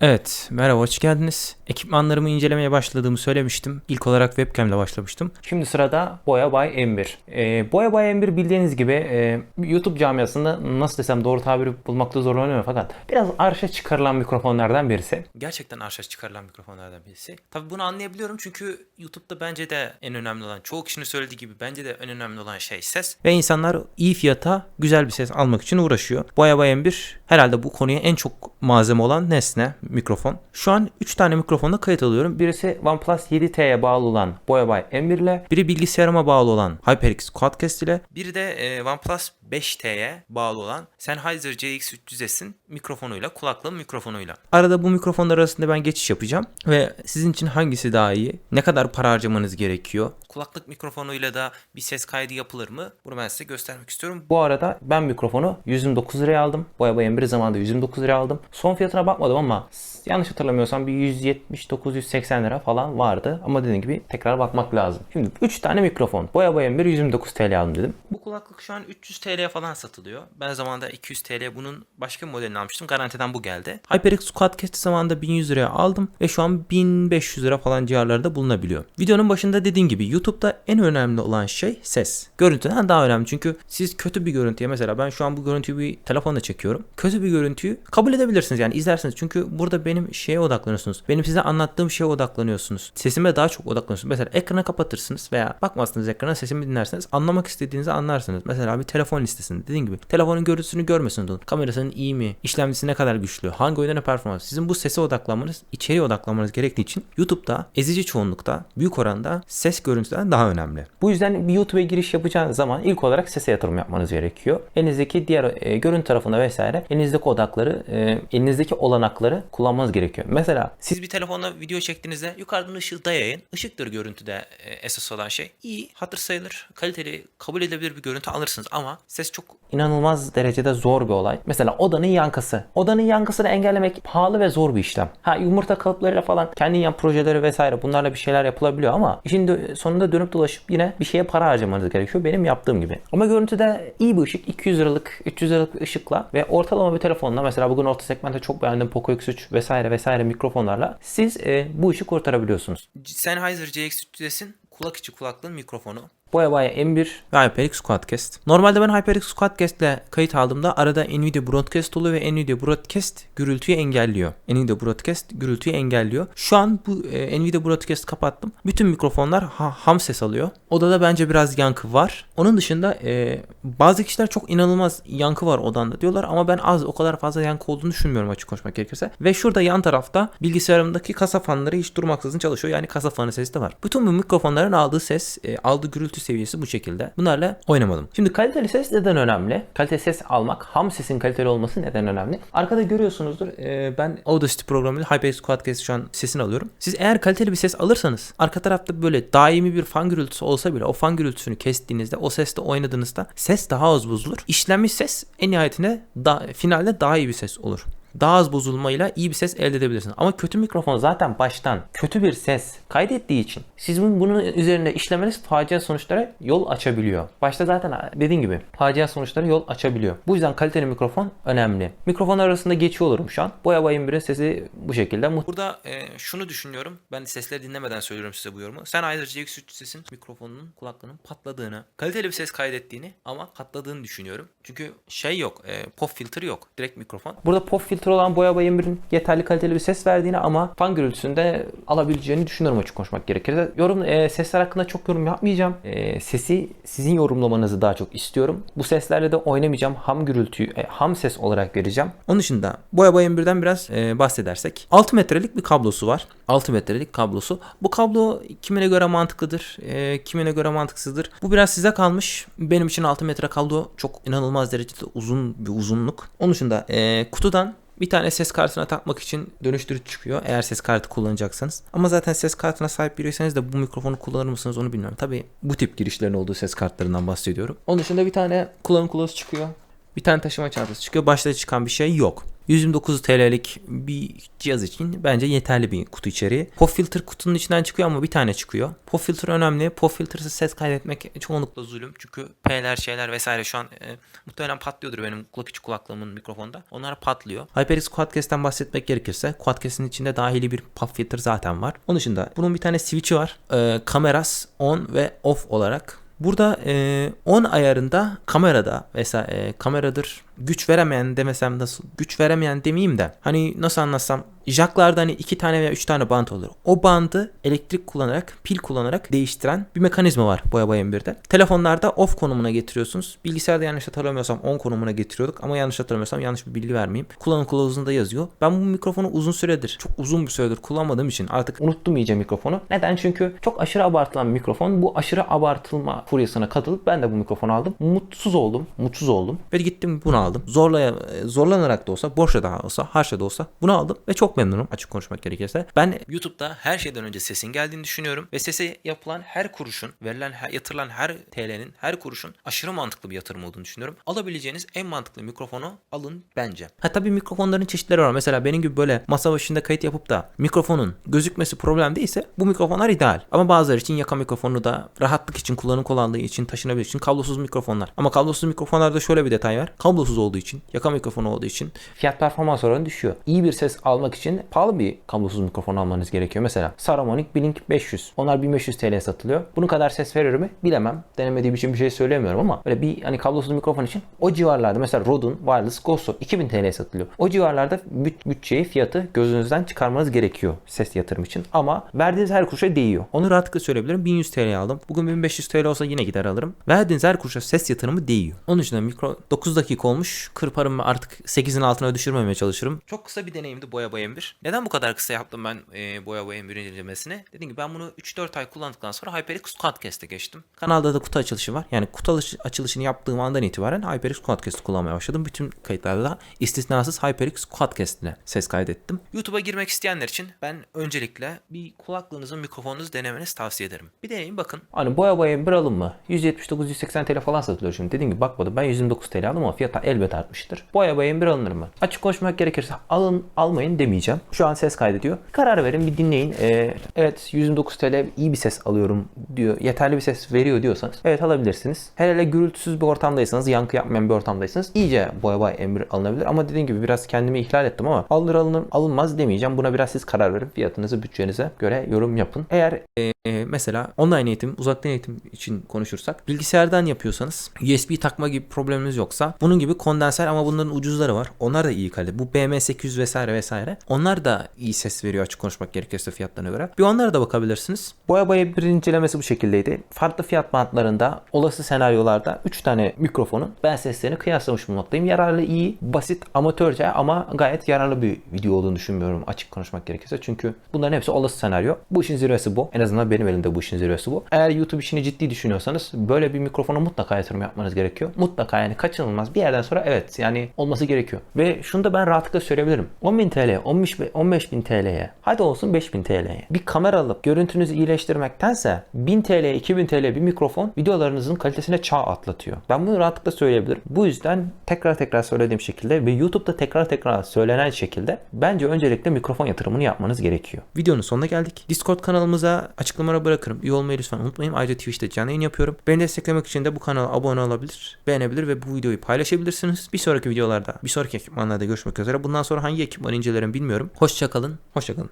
Evet, merhaba hoş geldiniz. Ekipmanlarımı incelemeye başladığımı söylemiştim. İlk olarak webcam ile başlamıştım. Şimdi sırada Boya by M1. Ee, Boya by M1 bildiğiniz gibi e, YouTube camiasında nasıl desem doğru tabiri bulmakta zorlanıyorum fakat biraz arşa çıkarılan mikrofonlardan birisi. Gerçekten arşa çıkarılan mikrofonlardan birisi. Tabii bunu anlayabiliyorum çünkü YouTube'da bence de en önemli olan, çoğu kişinin söylediği gibi bence de en önemli olan şey ses. Ve insanlar iyi fiyata güzel bir ses almak için uğraşıyor. Boya by M1 herhalde bu konuya en çok malzeme olan nesne, mikrofon. Şu an 3 tane mikrofonla kayıt alıyorum. Birisi OnePlus 7T'ye bağlı olan Boya by M1 ile, biri bilgisayarıma bağlı olan HyperX Quadcast ile, biri de e, OnePlus 5T'ye bağlı olan Sennheiser CX300S'in mikrofonuyla, kulaklığın mikrofonuyla. Arada bu mikrofonlar arasında ben geçiş yapacağım ve sizin için hangisi daha iyi, ne kadar para harcamanız gerekiyor, kulaklık mikrofonuyla da bir ses kaydı yapılır mı? Bunu ben size göstermek istiyorum. Bu arada ben mikrofonu 129 liraya aldım. Boya Boya M1 zamanında 129 liraya aldım. Son fiyatına bakmadım ama yanlış hatırlamıyorsam bir 179-180 lira falan vardı. Ama dediğim gibi tekrar bakmak lazım. Şimdi 3 tane mikrofon. Boya Boya M1 129 TL aldım dedim. Bu kulaklık şu an 300 TL'ye falan satılıyor. Ben zamanında 200 TL bunun başka bir modelini almıştım. Garantiden bu geldi. HyperX Quadcast zamanında 1100 liraya aldım ve şu an 1500 lira falan civarlarda bulunabiliyor. Videonun başında dediğim gibi YouTube'da en önemli olan şey ses. Görüntüden daha önemli çünkü siz kötü bir görüntüye mesela ben şu an bu görüntüyü bir telefonla çekiyorum. Kötü bir görüntüyü kabul edebilirsiniz yani izlersiniz. Çünkü burada benim şeye odaklanıyorsunuz. Benim size anlattığım şeye odaklanıyorsunuz. Sesime daha çok odaklanıyorsunuz. Mesela ekranı kapatırsınız veya bakmazsınız ekrana sesimi dinlerseniz anlamak istediğinizi anlarsınız. Mesela bir telefon listesinde dediğim gibi telefonun görüntüsünü görmesiniz olun. Kamerasının iyi mi? İşlemcisi ne kadar güçlü? Hangi oyunlara performans? Sizin bu sese odaklanmanız, içeriye odaklanmanız gerektiği için YouTube'da ezici çoğunlukta büyük oranda ses görüntüden daha önemli. Bu yüzden bir YouTube'a giriş yapacağınız zaman ilk olarak sese yatırım yapmanız gerekiyor. Elinizdeki diğer e, görüntü tarafında vesaire elinizdeki odakları, e, elinizdeki olanakları kullanmanız gerekiyor. Mesela siz bir telefonla video çektiğinizde yukarıdan ışığı dayayın. Işıktır görüntüde e, esas olan şey. İyi, hatır sayılır, kaliteli, kabul edilebilir bir görüntü alırsınız ama ses çok inanılmaz derecede zor bir olay. Mesela odanın yankısı. Odanın yankısını engellemek pahalı ve zor bir işlem. Ha yumurta kalıplarıyla falan kendi yan projeleri vesaire bunlarla bir şeyler yapılabiliyor ama işin sonunda dönüp dolaşıp yine bir şeye para harcamanız gerekiyor. Benim yaptığım gibi. Ama görüntüde iyi bir ışık 200 liralık 300 liralık ışıkla ve ortalama bir telefonla mesela bugün orta segmentte çok beğendiğim Poco X3 vesaire vesaire mikrofonlarla siz e, bu işi kurtarabiliyorsunuz. Sennheiser CX300'in kulak içi kulaklığın mikrofonu. Boya Boya M1 ve HyperX Quadcast. Normalde ben HyperX Quadcast ile kayıt aldığımda arada Nvidia Broadcast oluyor ve Nvidia Broadcast gürültüyü engelliyor. Nvidia Broadcast gürültüyü engelliyor. Şu an bu e, Nvidia Broadcast kapattım. Bütün mikrofonlar ha- ham ses alıyor. Odada bence biraz yankı var. Onun dışında e, bazı kişiler çok inanılmaz yankı var odanda diyorlar ama ben az o kadar fazla yankı olduğunu düşünmüyorum açık konuşmak gerekirse. Ve şurada yan tarafta bilgisayarımdaki kasa fanları hiç durmaksızın çalışıyor. Yani kasa fanı sesi de var. Bütün bu mikrofonların aldığı ses, e, aldığı gürültü seviyesi bu şekilde. Bunlarla oynamadım. Şimdi kaliteli ses neden önemli? Kaliteli ses almak, ham sesin kaliteli olması neden önemli? Arkada görüyorsunuzdur. e, ben Audacity programıyla HyperX Quadcast şu an sesini alıyorum. Siz eğer kaliteli bir ses alırsanız arka tarafta böyle daimi bir fan gürültüsü olsa bile o fan gürültüsünü kestiğinizde o sesle oynadığınızda ses daha az bozulur. İşlenmiş ses en nihayetinde da, finalde daha iyi bir ses olur daha az bozulmayla iyi bir ses elde edebilirsiniz. Ama kötü mikrofon zaten baştan kötü bir ses kaydettiği için siz bunun üzerinde işlemeniz facia sonuçlara yol açabiliyor. Başta zaten dediğim gibi facia sonuçlara yol açabiliyor. Bu yüzden kaliteli mikrofon önemli. Mikrofon arasında geçiyor olurum şu an. Boya bayım birin sesi bu şekilde. Burada e, şunu düşünüyorum. Ben sesleri dinlemeden söylüyorum size bu yorumu. Sennheiser CX3 sesin mikrofonunun kulaklığının patladığını, kaliteli bir ses kaydettiğini ama patladığını düşünüyorum. Çünkü şey yok, e, pop filter yok. Direkt mikrofon. Burada pop filtre olan Boya Bayım birin yeterli kaliteli bir ses verdiğini ama fan gürültüsünde alabileceğini düşünüyorum açık konuşmak gerekirse. Yorum e, sesler hakkında çok yorum yapmayacağım. E, sesi sizin yorumlamanızı daha çok istiyorum. Bu seslerle de oynamayacağım. Ham gürültüyü e, ham ses olarak vereceğim. Onun dışında Boya Bayım birden biraz e, bahsedersek 6 metrelik bir kablosu var. 6 metrelik kablosu. Bu kablo kimine göre mantıklıdır, e, kimine göre mantıksızdır. Bu biraz size kalmış. Benim için 6 metre kablo çok inanılmaz derecede uzun bir uzunluk. Onun dışında e, kutudan bir tane ses kartına takmak için dönüştürücü çıkıyor eğer ses kartı kullanacaksanız. Ama zaten ses kartına sahip biriyseniz de bu mikrofonu kullanır mısınız onu bilmiyorum. Tabi bu tip girişlerin olduğu ses kartlarından bahsediyorum. Onun dışında bir tane kullanım kılavuzu çıkıyor. Bir tane taşıma çantası çıkıyor. Başta çıkan bir şey yok. 129 TL'lik bir cihaz için bence yeterli bir kutu içeriği. Pop filter kutunun içinden çıkıyor ama bir tane çıkıyor. Pop filter önemli. Pop filtersız ses kaydetmek çoğunlukla zulüm. Çünkü P'ler şeyler vesaire şu an e, muhtemelen patlıyordur benim kulak içi kulaklığımın mikrofonda. Onlar patlıyor. HyperX Quadcast'ten bahsetmek gerekirse Quadcast'in içinde dahili bir pop filter zaten var. Onun dışında bunun bir tane switch'i var. E, kameras on ve off olarak Burada e, 10 ayarında kamerada mesela e, kameradır. Güç veremeyen demesem nasıl güç veremeyen demeyeyim de hani nasıl anlatsam jacklarda hani iki tane veya üç tane bant olur. O bandı elektrik kullanarak pil kullanarak değiştiren bir mekanizma var boya boya M1'de. Telefonlarda off konumuna getiriyorsunuz. Bilgisayarda yanlış hatırlamıyorsam on konumuna getiriyorduk ama yanlış hatırlamıyorsam yanlış bir bilgi vermeyeyim. Kullanım kılavuzunda yazıyor. Ben bu mikrofonu uzun süredir çok uzun bir süredir kullanmadığım için artık unuttum iyice mikrofonu. Neden? Çünkü çok aşırı abartılan mikrofon. Bu aşırı abartılma furyasına katılıp ben de bu mikrofonu aldım. Mutsuz oldum. Mutsuz oldum. Ve gittim bunu aldım. Zorlaya, zorlanarak da olsa, borçla da olsa, harçla da olsa bunu aldım ve çok memnunum açık konuşmak gerekirse. Ben YouTube'da her şeyden önce sesin geldiğini düşünüyorum ve sese yapılan her kuruşun, verilen, her- yatırılan her TL'nin, her kuruşun aşırı mantıklı bir yatırım olduğunu düşünüyorum. Alabileceğiniz en mantıklı mikrofonu alın bence. Ha tabii mikrofonların çeşitleri var. Mesela benim gibi böyle masa başında kayıt yapıp da mikrofonun gözükmesi problem değilse bu mikrofonlar ideal. Ama bazıları için yaka mikrofonu da rahatlık için, kullanım kolaylığı için, taşınabilir için kablosuz mikrofonlar. Ama kablosuz mikrofonlarda şöyle bir detay var. Kablosuz olduğu için, yaka mikrofonu olduğu için fiyat performans oranı düşüyor. İyi bir ses almak için pahalı bir kablosuz mikrofon almanız gerekiyor. Mesela Saramonic Blink 500. Onlar 1500 TL satılıyor. Bunun kadar ses verir mi? Bilemem. Denemediğim için bir şey söylemiyorum ama böyle bir hani kablosuz mikrofon için o civarlarda mesela Rode'un Wireless Goso 2000 TL satılıyor. O civarlarda büt, bütçeyi, fiyatı gözünüzden çıkarmanız gerekiyor ses yatırım için. Ama verdiğiniz her kuruşa değiyor. Onu rahatlıkla söyleyebilirim. 1100 TL aldım. Bugün 1500 TL olsa yine gider alırım. Verdiğiniz her kuruşa ses yatırımı değiyor. Onun için de mikro 9 dakika olmuş. Kırparım artık 8'in altına düşürmemeye çalışırım. Çok kısa bir deneyimdi boya boya M1. Neden bu kadar kısa yaptım ben e, boya boya M1 incelemesini? Dediğim gibi ben bunu 3-4 ay kullandıktan sonra HyperX Quadcast'e geçtim. Kanalda da kutu açılışı var. Yani kutu açılışını yaptığım andan itibaren HyperX Quadcast'ı kullanmaya başladım. Bütün kayıtlarda da istisnasız HyperX Quadcast ile ses kaydettim. YouTube'a girmek isteyenler için ben öncelikle bir kulaklığınızın mikrofonunuzu denemenizi tavsiye ederim. Bir deneyin bakın. Hani boya boya M1 alın mı? 179-180 TL falan satılıyor şimdi. Dediğim gibi bakmadım. Ben 129 TL aldım ama fiyata elbet artmıştır. Boya boya M1 alınır mı? Açık konuşmak gerekirse alın almayın demeyeceğim. Şu an ses kaydediyor. Karar verin bir dinleyin. Ee, evet 129 TL iyi bir ses alıyorum diyor. Yeterli bir ses veriyor diyorsanız evet alabilirsiniz. Hele hele gürültüsüz bir ortamdaysanız, yankı yapmayan bir ortamdaysanız iyice boya boya M1 alınabilir. Ama dediğim gibi biraz kendimi ihlal ettim ama alınır alınır alınmaz demeyeceğim. Buna biraz siz karar verin. Fiyatınızı bütçenize göre yorum yapın. Eğer e, mesela online eğitim, uzaktan eğitim için konuşursak bilgisayardan yapıyorsanız USB takma gibi probleminiz yoksa bunun gibi kondenser ama bunların ucuzları var. Onlar da iyi kalite. Bu BM800 vesaire vesaire. Onlar da iyi ses veriyor açık konuşmak gerekirse fiyatlarına göre. Bir onlara da bakabilirsiniz. Boya boya bir incelemesi bu şekildeydi. Farklı fiyat bantlarında olası senaryolarda 3 tane mikrofonun ben seslerini kıyaslamış bulunmaktayım. Yararlı, iyi, basit, amatörce ama gayet yararlı bir video olduğunu düşünmüyorum açık konuşmak gerekirse. Çünkü bunların hepsi olası senaryo. Bu işin zirvesi bu. En azından benim elimde bu işin zirvesi bu. Eğer YouTube işini ciddi düşünüyorsanız böyle bir mikrofona mutlaka yatırım yapmanız gerekiyor. Mutlaka yani kaçınılmaz. Bir yerden sonra evet yani olması gerekiyor. Ve şunu da ben rahatlıkla söyleyebilirim. 10.000 TL, 15 be- 15.000 TL'ye hadi olsun 5.000 TL'ye bir kamera alıp görüntünüzü iyileştirmektense 1000 TL, 2000 TL bir mikrofon videolarınızın kalitesine çağ atlatıyor. Ben bunu rahatlıkla söyleyebilirim. Bu yüzden tekrar tekrar söylediğim şekilde ve YouTube'da tekrar tekrar söylenen şekilde bence öncelikle mikrofon yatırımını yapmanız gerekiyor. Videonun sonuna geldik. Discord kanalımıza açıklamalara bırakırım. Üye olmayı lütfen unutmayın. Ayrıca Twitch'te canlı yayın yapıyorum. Beni desteklemek için de bu kanala abone olabilir, beğenebilir ve bu videoyu paylaşabilirsiniz. Bir sonraki videolarda, bir sonraki ekipmanlarda görüşmek üzere. Bundan sonra hangi ekipmanı incelerim bilmiyorum. Hoşçakalın. Hoşçakalın.